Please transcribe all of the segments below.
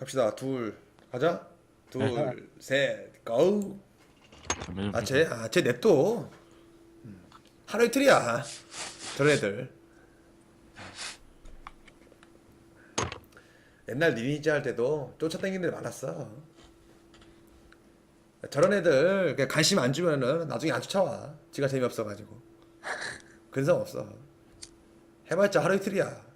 갑시다. 둘 가자. 둘, 네. 셋, 고. 아, 쟤, 아, 쟤 냅둬. 음, 하루 이틀이야. 저런 애들. 옛날 리니지 할 때도 쫓아다니는 애들 많았어. 저런 애들 그냥 관심 안 주면은 나중에 안 쫓아와. 지가 재미없어가지고. 근성 없어. 해봤자 하루 이틀이야.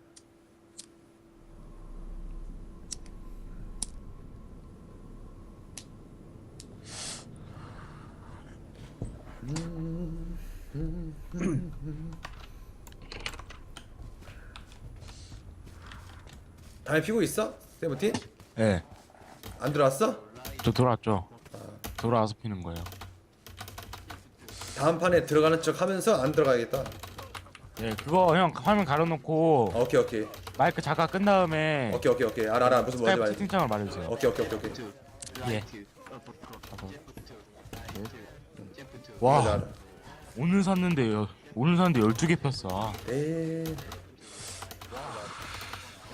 담배 피고 있어? 세븐틴? 예. 안 들어왔어? 저 돌아왔죠. 돌아와서 피는 거예요. 다음 판에 들어가는 척 하면서 안 들어가야겠다. 예, 그거 형 화면 가려놓고 어, 오케이 오케이 마이크 자가 끈 다음에 오케이 오케이 오케이 알아 알아 무슨 뭔지 스카이프 말. 채팅창을 말해주세요. 오케이 오케이 오케이 오케이. 예. 알아 와, 알아. 오늘 샀는데 요. 오늘 샀는데 12개 폈어. 아, 에이.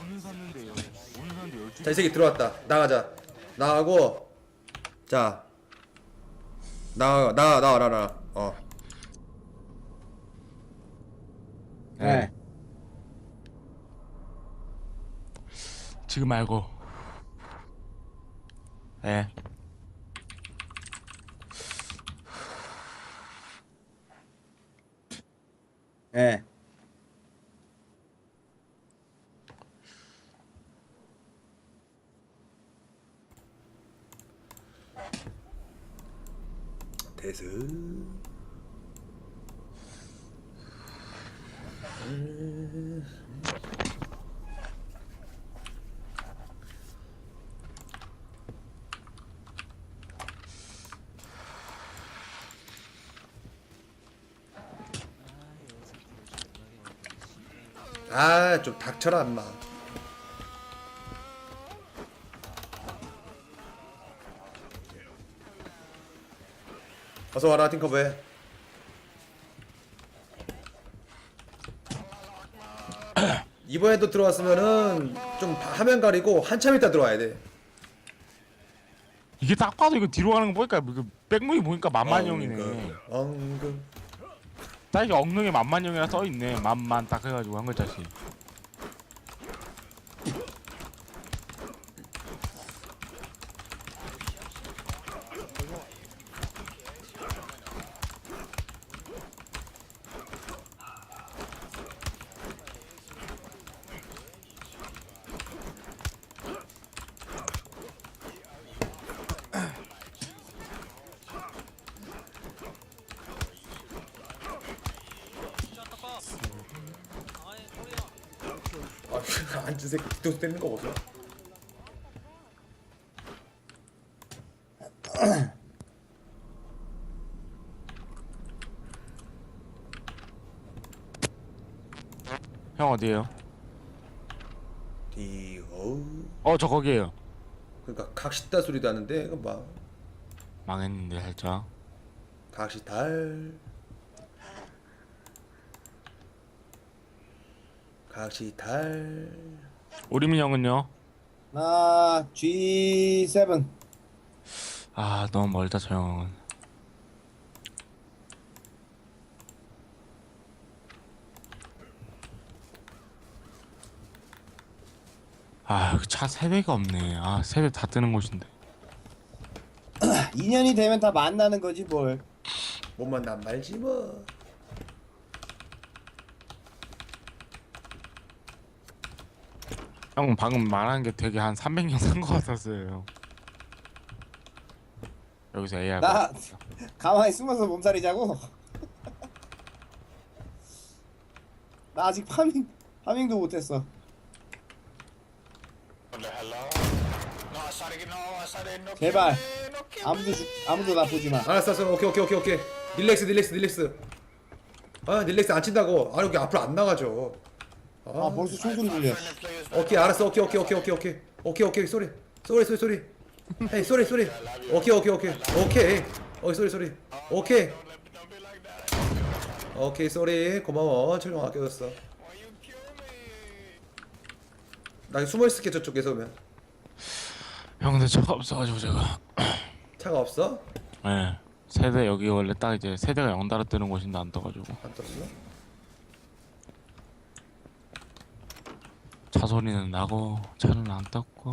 오늘 샀는데 요. 오늘 샀는데 12개. 자, 이 새끼 들어왔다. 나가자. 나가고 자. 나가 나가 나가 나가. 어. 네. 지금 말고. 예. 예. 대스. 아, 좀 닥쳐라, 엄마. 어서 와라, 팅커베. 이번에도 들어왔으면은 좀 화면 가리고 한참 있다 들어와야 돼. 이게 딱 봐도 이거 뒤로 가는 거 보니까 이거 백무이 보니까 어, 만만형이네. 엉금. 딱 이게 엉덩이에 만만형이라 써 있네. 만만 딱 해가지고 한 글자씩. 아, 앉은 새끼 뒤통수 때리는 거 보소. 형 어디에요? 디호. 어저 거기에요. 그러니까 각시다 소리도 하는데 이거 봐. 망했는데 살짝. 각시달. 각시달. 오리민 형은요? 나 G7. 아 너무 멀다 저 형은. 아차 세대가 없네. 아 세대 다 뜨는 곳인데. 2년이 되면 다 만나는 거지 뭘. 몸만 난 말지 뭐. 형 방금 말하는 게 되게 한 300년 산거 같았어요. 여기서 AI 나 가 가만히 숨어서 몸살이자고. 나 아직 파밍 파밍도 못했어. 제발 아무도 죽, 아무도 나쁘지 마. 알았어, 알았어. 오케이, 오케이, 오케이, 오케이. 릴렉스, 릴렉스, 릴렉스. 아, 릴렉스 안 친다고. 아, 여기 앞으로 안 나가죠. 아, 아 벌써 총소리 들려. 오케이, 알았어. 오케이, 오케이, 오케이, 오케이, 오케이. 오케이, 오케이, 쏘리. 쏘리, 쏘리, 쏘리. 헤이, 쏘리, 쏘리. 오케이, 오케이, 오케이. 오케이. 어이, 쏘리, 쏘리. 오케이. 오케이, 쏘리. 고마워. 철령 아껴줬어. 나 숨어 있을게 저쪽에서 오면. 형 근데 차가 없어가지고 제가 차가 없어? 예 세대 여기 원래 딱 이제 세대가 연달아 뜨는 곳인데 안 떠가지고 안 떴어? 소리는 나고 차는 안 떴고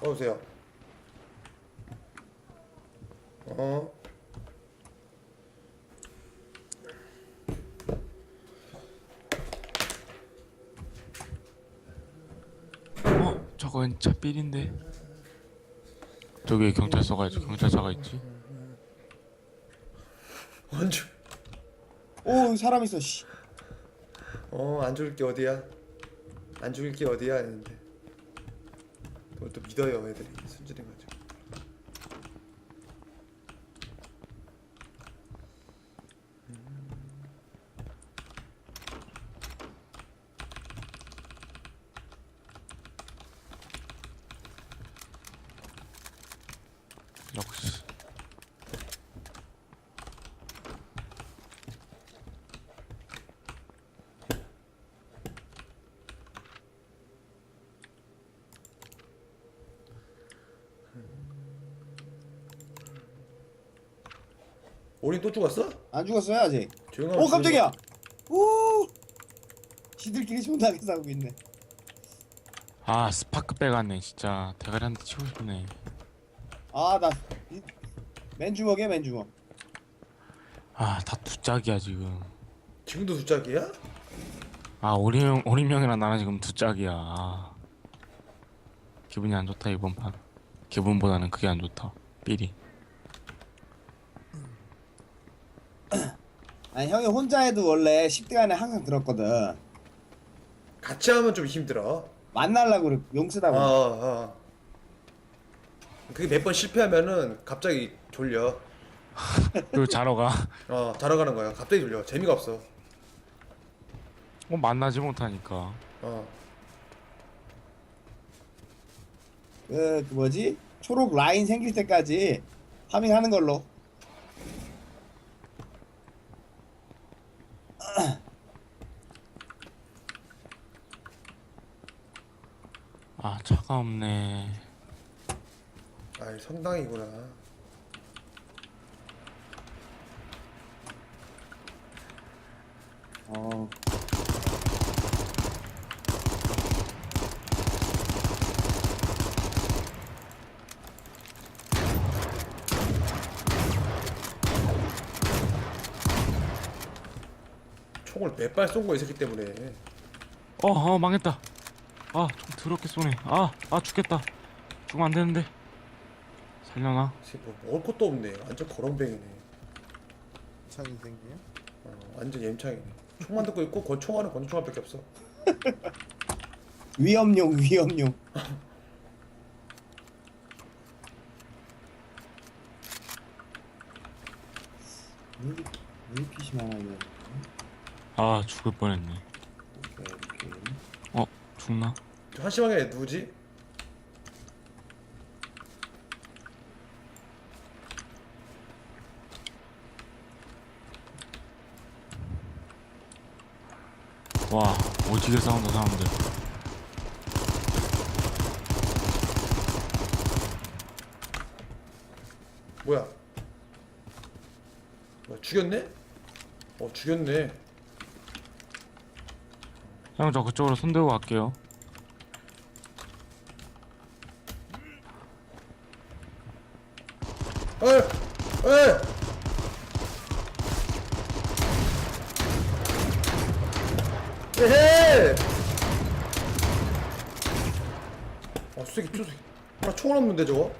어서오세요 어? 어? 저거 왠차 삘인데 저기 경찰서가 있지 경찰차가 있지 안주 오 사람 있어 씨. 어안 죽을 게 어디야? 안 죽을 게 어디야? 했는데. 또, 또 믿어요 애들이. 순진해가지고. 역시 우린 또 죽었어? 안 죽었어요 아직. 조용하면 오 깜짝이야. 오! 지들끼리 존나게 싸우고 있네. 아 스파크 빼갔네 진짜. 대가리 한 대 치고 싶네. 아나 맨 주먹이야 맨 주먹. 아다 두 짝이야 지금. 지금도 두 짝이야? 아 오리명 오리명이랑 나랑 지금 두 짝이야. 아. 기분이 안 좋다 이번 판. 기분보다는 그게 안 좋다 삘이 아니 형이 혼자 해도 원래 10대 안에 항상 들었거든. 같이 하면 좀 힘들어. 만날라고 그래 용 쓰다 어, 보니 어. 그게 몇 번 실패하면은 갑자기 졸려. 그리고 자러 가. 어 자러 가는 거야. 갑자기 졸려. 재미가 없어. 어, 만나지 못하니까. 어. 그, 그 뭐지? 초록 라인 생길 때까지 파밍하는 걸로 아 차가 없네. 아이 성당이구나. 어. 총을 몇 발 쏜거 있었기 때문에. 어, 어 망했다. 아, 좀 더럽게 쏘네. 아, 아 죽겠다. 죽으면 안 되는데. 살려나? 지금 뭐 먹을 것도 없네 완전 거렁뱅이네 창이 생기요? 어, 완전 엠창이네 총만 듣고 있고 권총알은 권총알밖에 없어 위험용 위험용 왜 이렇게 왜 이렇게 심하냐 이거 아, 죽을 뻔했네. 죽나? 저 한심하게 누구지? 와, 오지게 싸운다 사람들. 뭐야 뭐야 죽였네? 어 죽였네 형, 저 그쪽으로 손 들고 갈게요. 어이 어이 에헤. 아 수색이 수색이 아 총알 없는데 저거